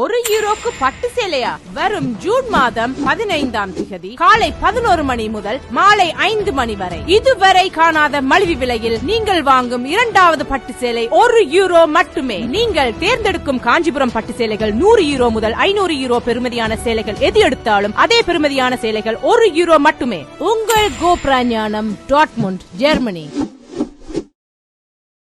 ஒரு யூரோக்கு பட்டு சேலையா? வரும் ஜூன் மாதம் பதினைந்தாம் திகதி காலை பதினோரு மணி முதல் மாலை ஐந்து மணி வரை. இதுவரை காணாத மலிவு விலையில் நீங்கள் வாங்கும் இரண்டாவது பட்டு சேலை ஒரு யூரோ மட்டுமே. நீங்கள் தேர்ந்தெடுக்கும் காஞ்சிபுரம் பட்டு சேலைகள் நூறு யூரோ முதல் ஐநூறு யூரோ பெருமதியான சேலைகள் எது எடுத்தாலும் அதே பெருமதியான சேலைகள் ஒரு யூரோ மட்டுமே. உங்கள் கோப்ரா ஞானம் டாட்முண்ட் ஜெர்மனி.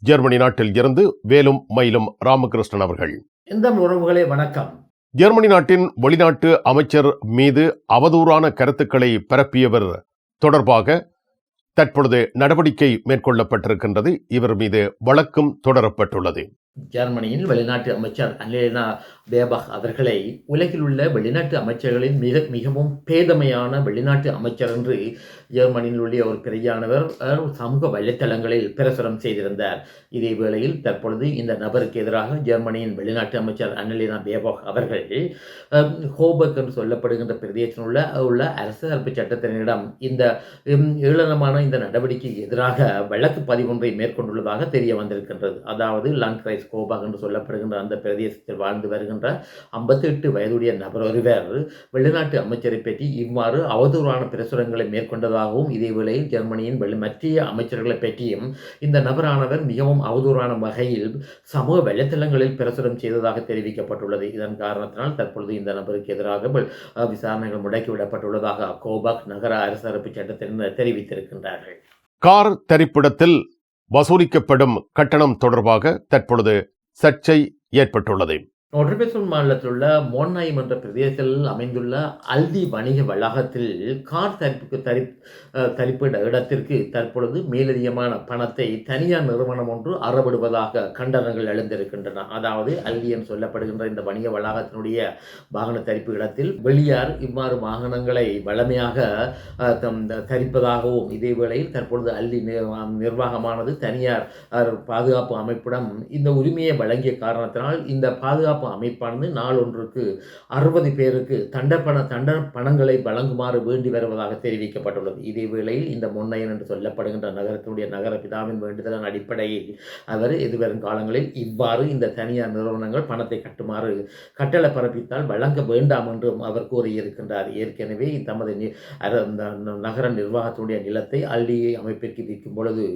ஜெர்மனி நாட்டில் இருந்து வேலும் மயிலும் ராமகிருஷ்ணன் அவர்கள். இந்த உறவுகளே வணக்கம். ஜெர்மனி நாட்டின் வெளிநாட்டு அமைச்சர் மீது அவதூறான கருத்துக்களை பரப்பியவர் தொடர்பாக தற்பொழுது நடவடிக்கை மேற்கொள்ளப்பட்டிருக்கின்றது. இவர் மீது வழக்கும் தொடரப்பட்டுள்ளது. ஜெர்மனியின் வெளிநாட்டு அமைச்சர் அன்லேனா பேபக் அவர்களை உலகில் உள்ள வெளிநாட்டு அமைச்சர்களின் மிக மிகவும் பேதமையான வெளிநாட்டு அமைச்சர் என்று ஜெர்மனியில் உள்ள ஒரு பெரியானவர் சமூக வலைத்தளங்களில் பிரசுரம் செய்திருந்தார். இதே வேளையில் தற்பொழுது இந்த நபருக்கு எதிராக ஜெர்மனியின் வெளிநாட்டு அமைச்சர் அன்னலினா பேபாக் அவர்கள் ஹோபக் என்று சொல்லப்படுகின்ற பிரதேசத்தில் உள்ள உள்ள அரசியலமைப்பு சட்டத்தினரிடம் இந்த உம், ஏளனமான இந்த நடவடிக்கைக்கு எதிராக வழக்கு பதிவொன்றை மேற்கொண்டுள்ளதாக தெரிய வந்திருக்கின்றது அதாவது லான்கிரைஸ் கோபாக் என்று சொல்லப்படுகின்ற அந்த பிரதேசத்தில் வாழ்ந்து வருகின்ற ஐம்பத்தி எட்டு வயதுடைய நபர் ஒருவர் வெளிநாட்டு அமைச்சரை பற்றி இவ்வாறு அவதூறான பிரசுரங்களை மேற்கொண்டதாகவும் இதே ஜெர்மனியின் வெளி மத்திய அமைச்சர்களை பற்றியும் இந்த நபரானவர் மிகவும் அவதூறான வகையில் சமூக வலைத்தளங்களில் பிரசுரம் செய்ததாக தெரிவிக்கப்பட்டுள்ளது. இதன் காரணத்தினால் தற்பொழுது இந்த நபருக்கு எதிராக விசாரணைகள் முடக்கிவிடப்பட்டுள்ளதாக கோபாக் நகர அரசரப்பு சட்டத்தினர் தெரிவித்திருக்கின்றார்கள். கார் தரிப்பிடத்தில் வசூலிக்கப்படும் கட்டணம் தொடர்பாக தற்பொழுது சர்ச்சை ஏற்பட்டுள்ளது. நொட்ரிபெசன் மாநிலத்தில் உள்ள மோன்னாயம் என்ற பிரதேசத்தில் அமைந்துள்ள அல்தி வணிக வளாகத்தில் கார் தரிப்புக்கு தரி தரிப்பிட இடத்திற்கு தற்பொழுது மேலதிகமான பணத்தை தனியார் நிறுவனம் ஒன்று அறவிடுவதாக கண்டனங்கள் எழுந்திருக்கின்றன. அதாவது அல்தி என்று சொல்லப்படுகின்ற இந்த வணிக வளாகத்தினுடைய வாகன தரிப்பு இடத்தில் வெளியார் இவ்வாறு வாகனங்களை வளமையாக தரிப்பதாகவும் இதே வேளையில் தற்பொழுது அல்தி நிர்வாகமானது தனியார் பாதுகாப்பு அமைப்பிடம் இந்த உரிமையை வழங்கிய காரணத்தினால் இந்த பாதுகாப்பு அமைப்பானது நாளொன்றுக்கு அறுபது பேருக்கு தண்டப்பண தண்ட பணங்களை வழங்குமாறு வேண்டி வருவதாக தெரிவிக்கப்பட்டுள்ளது. இதே வேளையில் இந்த முன்னையன் என்று சொல்லப்படுகின்ற நகரத்தினுடைய நகர பிதாவின் வேண்டுதலின் அடிப்படையில் அவர் எதிர்வரும் காலங்களில் இவ்வாறு இந்த தனியார் நிறுவனங்கள் பணத்தை கட்டுமாறு கட்டளை பிறப்பித்தால் வழங்க வேண்டாம் என்றும் அவர் கூறியிருக்கின்றார். ஏற்கனவே தமது நகர நிர்வாகத்தினுடைய நிலத்தை அள்ளியை அமைப்பிற்கு விற்கும் பொழுது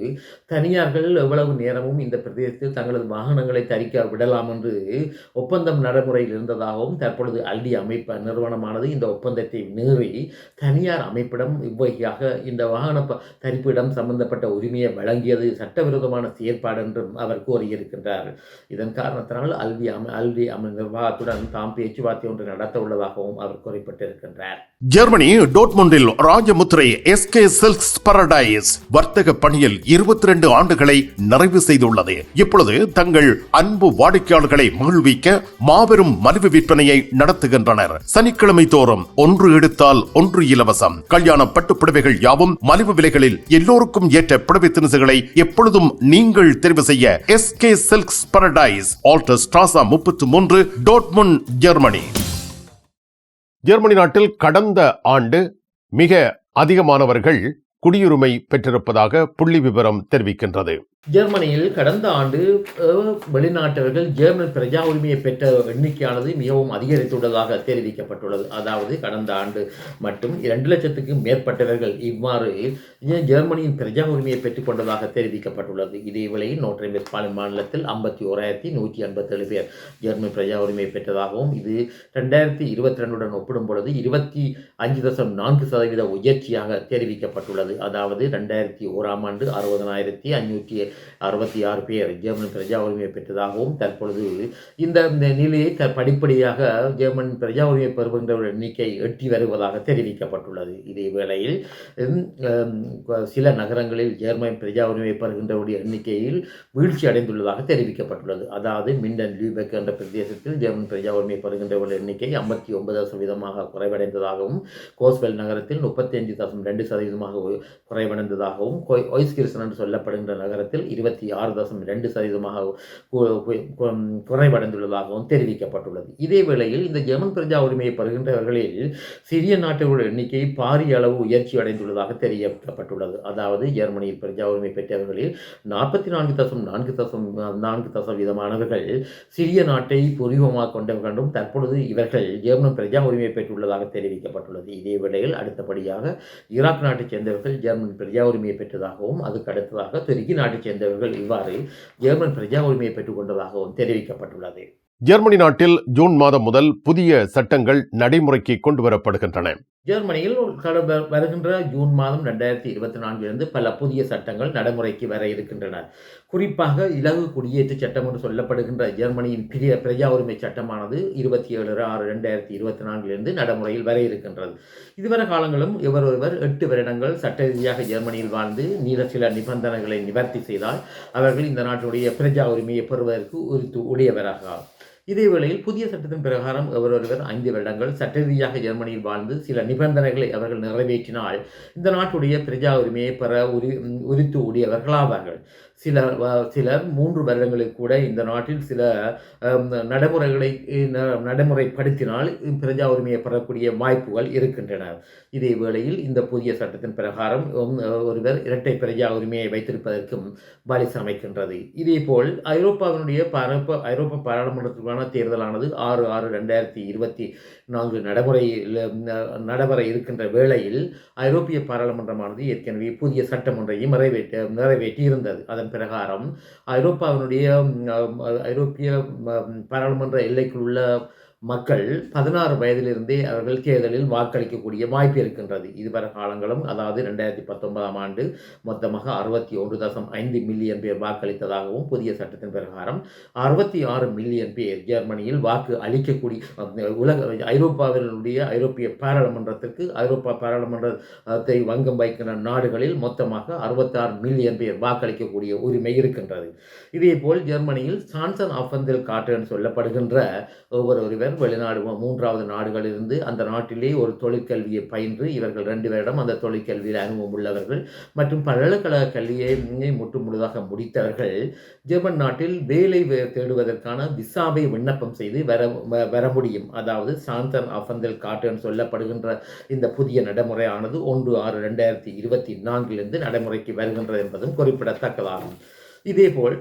தனியார்கள் எவ்வளவு நேரமும் இந்த பிரதேசத்தில் தங்களது வாகனங்களை தரிக்க விடலாம் என்று ஒப்பந்தம் நடைமுறையில் இருந்ததாகவும் தற்பொழுது அல்டி அமைப்பு நிறுவனமானது இந்த ஒப்பந்தத்தை மீறி தனியார் அமைப்பிடம் இவ்வகையாக இந்த வாகன ப- தரிப்பிடம் சம்பந்தப்பட்ட உரிமையை வழங்கியது சட்டவிரோதமான செயற்பாடு என்றும் அவர் கூறியிருக்கின்றார். இதன் காரணத்தினால் அல்வி அமை அல்வி அமை நிர்வாகத்துடன் தாம் பேச்சுவார்த்தை ஒன்று நடத்த உள்ளதாகவும் அவர் குறிப்பிட்டிருக்கின்றார். ஜெர்மனி டோட்மொண்டில் ராஜமுத்திரை எஸ்கே சில்க்ஸ் பரடைஸ் வர்த்தக பணியில் இருபத்தி ரெண்டு ஆண்டுகளை நிறைவு செய்துள்ளது. இப்பொழுது தங்கள் அன்பு வாடிக்கையாளர்களை மகிழ்விக்க மாபெரும் மலிவு விற்பனையை நடத்துகின்றனர். சனிக்கிழமை தோறும் ஒன்று எடுத்தால் ஒன்று இலவசம். கல்யாண பட்டு புடவைகள் யாவும் மலிவு விலைகளில் எல்லோருக்கும் ஏற்ற புடவை திணுசுகளை எப்பொழுதும் நீங்கள் தெரிவு செய்ய எஸ்கே சில்க்ஸ் பரடைஸ் ஆல்டர் ஸ்ட்ராசா முப்பத்தி மூன்று டோட்முன் ஜெர்மனி ஜெர்மனி நாட்டில் கடந்த ஆண்டு மிக அதிகமானவர்கள் குடியுரிமை பெற்றிருப்பதாக புள்ளி விவரம் தெரிவிக்கின்றது. ஜெர்மனியில் கடந்த ஆண்டு வெளிநாட்டவர்கள் ஜெர்மன் பிரஜா உரிமையை பெற்ற எண்ணிக்கையானது மிகவும் அதிகரித்துள்ளதாக தெரிவிக்கப்பட்டுள்ளது. அதாவது கடந்த ஆண்டு மட்டும் இரண்டு லட்சத்துக்கு மேற்பட்டவர்கள் இவ்வாறு ஜெர்மனியின் பிரஜா உரிமையை பெற்றுக்கொண்டதாக தெரிவிக்கப்பட்டுள்ளது. இதே வேளையில் நோட்ரை வெஸ்பாலின் மாநிலத்தில் ஐம்பத்தி ஓராயிரத்தி நூற்றி ஐம்பத்தேழு பேர் ஜெர்மன் பிரஜா உரிமையை பெற்றதாகவும் இது ரெண்டாயிரத்தி இருபத்தி ரெண்டுடன் ஒப்பிடும் பொழுது இருபத்தி அஞ்சு தசம் நான்கு சதவீத உயர்ச்சியாக தெரிவிக்கப்பட்டுள்ளது. அதாவது ரெண்டாயிரத்தி ஓராம் ஆண்டு அறுபதனாயிரத்தி ஐநூற்றி அறுபத்தி ஆறு பேர் ஜெர்மன் பிரஜா உரிமையை பெற்றதாகவும் தற்பொழுது இந்த நிலையை த படிப்படியாக ஜெர்மன் பிரஜா உரிமை பெறுகின்றவர்கள் எண்ணிக்கை எட்டி வருவதாக தெரிவிக்கப்பட்டுள்ளது. இதே வேளையில் சில நகரங்களில் ஜெர்மன் பிரஜா உரிமை பெறுகின்றவருடைய எண்ணிக்கையில் வீழ்ச்சி அடைந்துள்ளதாக தெரிவிக்கப்பட்டுள்ளது. அதாவது மிண்டன் லூபெக் என்ற பிரதேசத்தில் ஜெர்மன் பிரஜா உரிமை பெறுகின்றவர்கள் எண்ணிக்கை ஐம்பத்தி ஒன்பது சதவீதமாக குறைவடைந்ததாகவும் கோஸ்வெல் நகரத்தில் முப்பத்தி அஞ்சு தசம் ரெண்டு சதவீதமாக குறைவடைந்ததாகவும் கொய்- என்று சொல்லப்படுகின்ற நகரத்தில் இருபத்தி ஆறு தசம் ரெண்டு சதவீதமாக குறைவடைந்துள்ளதாகவும் தெரிவிக்கப்பட்டுள்ளது. இதே வேளையில் இந்த ஜெர்மன் பிரஜா உரிமையை பெறுகின்றவர்களில் சிறிய நாட்டுகளுடைய எண்ணிக்கை பாரிய அளவு உயர்ச்சி அடைந்துள்ளதாக தெரிவிக்கப்பட்டுள்ளது. அதாவது ஜெர்மனியில் பிரஜா உரிமை பெற்றவர்களில் நாற்பத்தி நான்கு தசம் நான்கு தசம் நான்கு தசவீதமானவர்கள் சிறிய நாட்டை பூர்வமாக கொண்டவர்களும் தற்பொழுது இவர்கள் ஜெர்மன் பிரஜா உரிமை பெற்றுள்ளதாக தெரிவிக்கப்பட்டுள்ளது. இதே வேளையில் அடுத்தபடியாக ஈராக் நாட்டைச் சேர்ந்தவர்கள் ஜெர்மன் பிரஜா உரிமையை பெற்றதாகவும் அதுக்கு அடுத்ததாக துருக்கி நாட்டைச் சேர்ந்தவர்கள் இவ்வாறு ஜெர்மன் பிரஜா உரிமையை பெற்றுக்கொண்டதாகவும் தெரிவிக்கப்பட்டுள்ளது. ஜெர்மனி நாட்டில் ஜூன் மாதம் முதல் புதிய சட்டங்கள் நடைமுறைக்கு கொண்டு வரப்படுகின்றன ஜெர்மனியில் கட- வருகின்ற ஜூன் மாதம் ரெண்டாயிரத்தி இருபத்தி நான்கிலிருந்து பல புதிய சட்டங்கள் நடைமுறைக்கு வர இருக்கின்றன. குறிப்பாக இலகு குடியேற்ற சட்டம் என்று சொல்லப்படுகின்ற ஜெர்மனியின் பிரிய பிரஜா உரிமை சட்டமானது இருபத்தி ஏழு ஆறு ரெண்டாயிரத்தி இருபத்தி நான்கிலிருந்து நடைமுறையில் வர இருக்கின்றது. இதுவரை காலங்களும் இவர் ஒருவர் எட்டு வருடங்கள் சட்ட ரீதியாக ஜெர்மனியில் வாழ்ந்து நீர சில நிபந்தனைகளை நிவர்த்தி செய்தால் அவர்கள் இந்த நாட்டுடைய பிரஜா உரிமையை பெறுவதற்கு உரித்து உடையவராக இதேவேளையில் புதிய சட்டத்தின் பிரகாரம் ஒருவர் ஐந்து வருடங்கள் சட்ட ரீதியாக ஜெர்மனியில் வாழ்ந்து சில நிபந்தனைகளை அவர்கள் நிறைவேற்றினால் இந்த நாட்டுடைய பிரஜா உரிமையை பெற உரி உரித்து ஓடியவர்களாவார்கள். சில சில சிலர் மூன்று வருடங்களுக்கு கூட இந்த நாட்டில் சில நடைமுறைகளை நடைமுறைப்படுத்தினால் பிரஜா உரிமையை பெறக்கூடிய வாய்ப்புகள் இருக்கின்றன. இதே வேளையில் இந்த புதிய சட்டத்தின் பிரகாரம் ஒருவர் இரட்டை பிரஜா உரிமையை வைத்திருப்பதற்கும் வழி சமைக்கின்றது. இதேபோல் ஐரோப்பாவினுடைய பரப்ப ஐரோப்பா பாராளுமன்றத்திற்கான தேர்தலானது ஆறு ஆறு ரெண்டாயிரத்தி இருபத்தி நான்கு நடைமுறையில் நடைபெற இருக்கின்ற வேளையில் ஐரோப்பிய பாராளுமன்றமானது ஏற்கனவே புதிய சட்டம் ஒன்றையும் நிறைவேற்ற நிறைவேற்றி இருந்தது அதன் பிரகாரம் ஐரோப்பாவினுடைய ஐரோப்பிய பாராளுமன்ற எல்லைக்குள் உள்ள மக்கள் பதினாறு வயதிலிருந்தே அவர்கள் தேர்தலில் வாக்களிக்கக்கூடிய வாய்ப்பு இருக்கின்றது. இதுவரை காலங்களும் அதாவது ரெண்டாயிரத்தி பத்தொன்பதாம் ஆண்டு மொத்தமாக அறுபத்தி ஒன்று தசம் ஐந்து மில்லியன் பேர் வாக்களித்ததாகவும் புதிய சட்டத்தின் பிரகாரம் அறுபத்தி ஆறு மில்லியன் பேர் ஜெர்மனியில் வாக்கு அளிக்கக்கூடிய உலக ஐரோப்பாவினுடைய ஐரோப்பிய பாராளுமன்றத்திற்கு ஐரோப்பா பாராளுமன்றத்தை வங்கம் வைக்கின்ற நாடுகளில் மொத்தமாக அறுபத்தாறு மில்லியன் பேர் வாக்களிக்கக்கூடிய உரிமை இருக்கின்றது. இதேபோல் ஜெர்மனியில் சான்சன் ஆஃபந்தில் காட்டுன்னு சொல்லப்படுகின்ற ஒவ்வொரு ஒருவர் வெளிநாடு மூன்றாவது நாடுகளிலிருந்து அந்த நாட்டிலே ஒரு தொழிற்கல்வியை பயின்று இவர்கள் ரெண்டு பேரிடம் அந்த தொழிற்கல்வியில் அனுபவம் உள்ளவர்கள் மற்றும் பல்கலைக்கழக கல்வியை முற்று முழுதாக முடித்தவர்கள் ஜெர்மன் நாட்டில் வேலை தேடுவதற்கான விசாவை விண்ணப்பம் செய்து வர வ- வர முடியும். அதாவது சாந்தன் அஃபந்தல் காட்டன் சொல்லப்படுகின்ற இந்த புதிய நடைமுறையானது ஒன்று ஆறு ரெண்டாயிரத்தி இருபத்தி நான்கிலிருந்து நடைமுறைக்கு வருகின்றது என்பதும் குறிப்பிடத்தக்கதாகும். இதேபோல்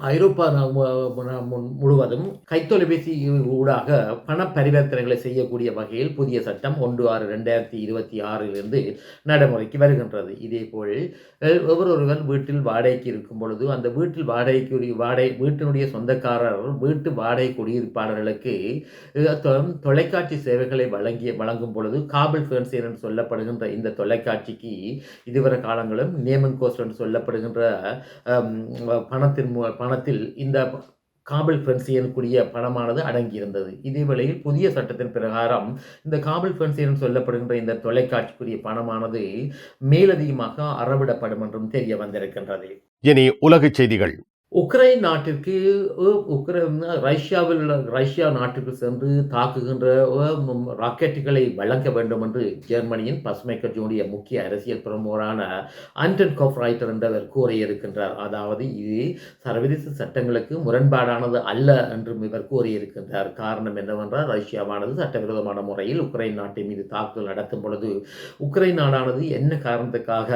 ஐரோப்பா மு- முழுவதும் கைத்தொலைபேசி ஊடாக பண பரிவர்த்தனைகளை செய்யக்கூடிய வகையில் புதிய சட்டம் ஒன்று ஆறு ரெண்டாயிரத்தி இருபத்தி ஆறிலிருந்து நடைமுறைக்கு வருகின்றது. இதேபோல் அஹ், ஒவ்வொருவர் வீட்டில் வாடகைக்கு இருக்கும் பொழுது அந்த வீட்டில் வாடகைக்கு வாடகை வீட்டினுடைய சொந்தக்காரர் வீட்டு வாடகை குடியிருப்பாளர்களுக்கு தொலைக்காட்சி சேவைகளை வழங்கிய வழங்கும் பொழுது காபிள் ஃபேன்சியர் என்று சொல்லப்படுகின்ற இந்த தொலைக்காட்சிக்கு இதுவரை காலங்களும் நேமன் கோஸ்ட் என்று சொல்லப்படுகின்ற பணத்தின் மூ- பணத்தில் இந்த காபல் ஃபென்சி எனக்கூடிய பணமானது அடங்கியிருந்தது. இதே வேளையில் புதிய சட்டத்தின் பிரகாரம் இந்த காபல் ஃபென்சி என்று சொல்லப்படுகின்ற இந்த தொலைக்காட்சிக்குரிய பணமானது மேலதிகமாக அறவிடப்படும் என்றும் தெரிய வந்திருக்கின்றது. இனி உலகச் செய்திகள். உக்ரைன் நாட்டிற்கு உக்ரைன் ரஷ்யாவில் உள்ள- ரஷ்யா நாட்டிற்கு சென்று தாக்குகின்ற ராக்கெட்டுகளை வழங்க வேண்டும் என்று ஜெர்மனியின் பசுமை கட்சியினுடைய முக்கிய அரசியல் பிரமுகரான ஆண்டன் கோஃப்ரைட்டர் என்றவர் கூறியிருக்கின்றார். அதாவது இது சர்வதேச சட்டங்களுக்கு முரண்பாடானது அல்ல என்றும் இவர் கூறியிருக்கின்றார். காரணம் என்னவென்றால் ரஷ்யாவானது சட்டவிரோதமான முறையில் உக்ரைன் நாட்டின் மீது தாக்குதல் நடத்தும் பொழுது உக்ரைன் நாடானது என்ன காரணத்துக்காக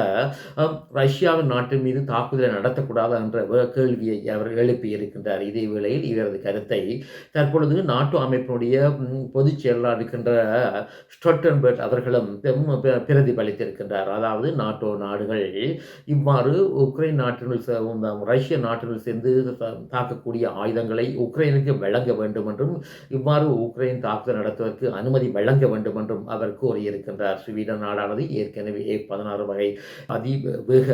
ரஷ்யாவின் நாட்டின் மீது தாக்குதலை நடத்தக்கூடாது என்ற கேள்வி கேள்வியை அவர் எழுப்பியிருக்கின்றார். இதே வேளையில் இவரது கருத்தை தற்பொழுது நாட்டு அமைப்பினுடைய பொதுச் செயலாளர் இருக்கின்ற ஸ்டொட்டன்பர்ட் அவர்களும் பிரதிபலித்திருக்கின்றார். அதாவது நாட்டோ நாடுகள் இவ்வாறு உக்ரைன் நாட்டினுள் ரஷ்ய நாட்டினுள் சேர்ந்து த- தாக்கக்கூடிய ஆயுதங்களை உக்ரைனுக்கு வழங்க வேண்டும் என்றும் இவ்வாறு உக்ரைன் தாக்குதல் நடத்துவதற்கு அனுமதி வழங்க வேண்டும் என்றும் அவர் கூறியிருக்கின்றார் ஸ்வீடன் நாடானது ஏற்கனவே பதினாறு வகை அதிவேக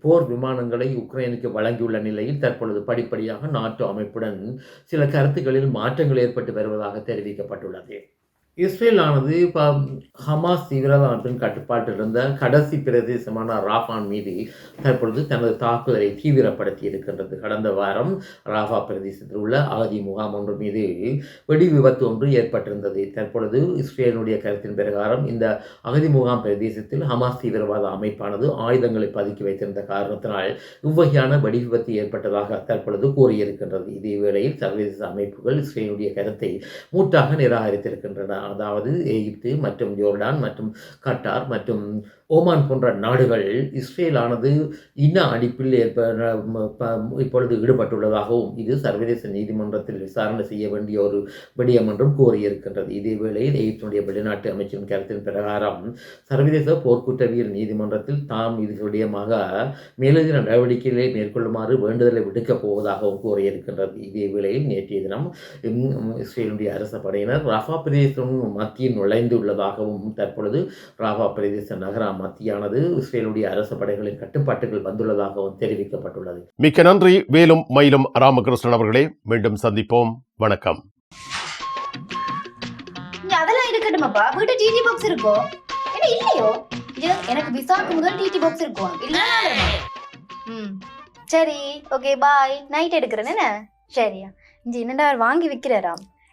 போர் விமானங்களை உக்ரைனுக்கு வழங்கியுள்ள நிலையில் தற்பொழுது படிப்படியாக நாட்டோ அமைப்புடன் சில கருத்துக்களில் மாற்றங்கள் ஏற்பட்டு வருவதாக தெரிவிக்கப்பட்டுள்ளது. இஸ்ரேலானது இப்போ ஹமாஸ் தீவிரவாத அமைப்பின் கட்டுப்பாட்டில் இருந்த கடைசி பிரதேசமான ராஃபான் மீது தற்பொழுது தனது தாக்குதலை தீவிரப்படுத்தி இருக்கின்றது. கடந்த வாரம் ராஃபா பிரதேசத்தில் உள்ள அகதி முகாம் ஒன்று மீது வெடி விபத்து ஒன்று ஏற்பட்டிருந்தது. தற்பொழுது இஸ்ரேலினுடைய கருத்தின் பிரகாரம் இந்த அகதி முகாம் பிரதேசத்தில் ஹமாஸ் தீவிரவாத அமைப்பானது ஆயுதங்களை பதுக்கி வைத்திருந்த காரணத்தினால் இவ்வகையான வெடி விபத்து ஏற்பட்டதாக தற்பொழுது கூறியிருக்கின்றது. இதே வேளையில் சர்வதேச அமைப்புகள் இஸ்ரேலுடைய கருத்தை மூட்டாக நிராகரித்திருக்கின்றன. அதாவது எகிப்து மற்றும் ஜோர்டான் மற்றும் கட்டார் மற்றும் ஓமான் போன்ற நாடுகள் இஸ்ரேலானது இன அடிப்பில் ஏற்ப இப்பொழுது ஈடுபட்டுள்ளதாகவும் இது சர்வதேச நீதிமன்றத்தில் விசாரணை செய்ய வேண்டிய ஒரு விடயம் என்றும் கூறியிருக்கின்றது. இதே வேளையில் எகிப்துடைய வெளிநாட்டு அமைச்சின் கருத்தின் பிரகாரம் சர்வதேச போர்க்குற்றவியல் நீதிமன்றத்தில் தாம் இது விடயமாக மேலதிக நடவடிக்கைகளை மேற்கொள்ளுமாறு வேண்டுதலை விடுக்கப் போவதாகவும் கூறியிருக்கின்றது. இதே வேளையில் நேற்றைய தினம் இஸ்ரேலுடைய அரச படையினர் ரஃபா பிரதேசம் மத்தியில் நுழைந்துள்ளதாகவும் தற்பொழுது ராஃபா பிரதேச நகர மத்தியானது இஸ்ரேலுடைய அரச படைகளின் கட்டுப்பாட்டுகள் வந்துள்ளதாகவும் தெரிவிக்கப்பட்டுள்ளது. மிக்க நன்றி. வேலும் மயிலும் ராமகிருஷ்ணன் அவர்களே மீண்டும் சந்திப்போம். வணக்கம். அதெல்லாம் இருக்கட்டுமாப்பா? வீட்டு டிடி பாக்ஸ் இருக்கோ? என்ன இல்லையோ? எனக்கு விசாக்கு முதல் டிடி பாக்ஸ் இருக்கும் இல்ல ம். சரி ஓகே பாய் நைட் எடுக்கிறேன் என்ன? சரியா. இங்க என்னடா அவர் வாங்கி விக்கிறாரா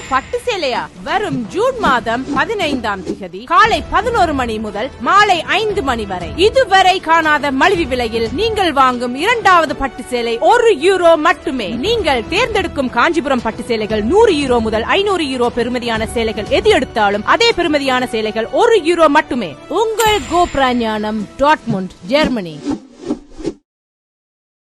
யூரோக்கு பட்டு சேலையா? வரும் ஜூன் மாதம் பதினைந்தாம் திகதி காலை பதினோரு மணி முதல் மாலை ஐந்து மணி வரை. இதுவரை காணாத மலிவு விலையில் நீங்கள் வாங்கும் இரண்டாவது பட்டு சேலை ஒரு யூரோ மட்டுமே. நீங்கள் தேர்ந்தெடுக்கும் காஞ்சிபுரம் பட்டு சேலைகள் நூறு யூரோ முதல் ஐநூறு யூரோ பெருமதியான சேலைகள் எது எடுத்தாலும் அதே பெருமதியான சேலைகள் ஒரு யூரோ மட்டுமே. உங்கள் கோப்ரா ஞானம் டாட்முண்ட் ஜெர்மனி.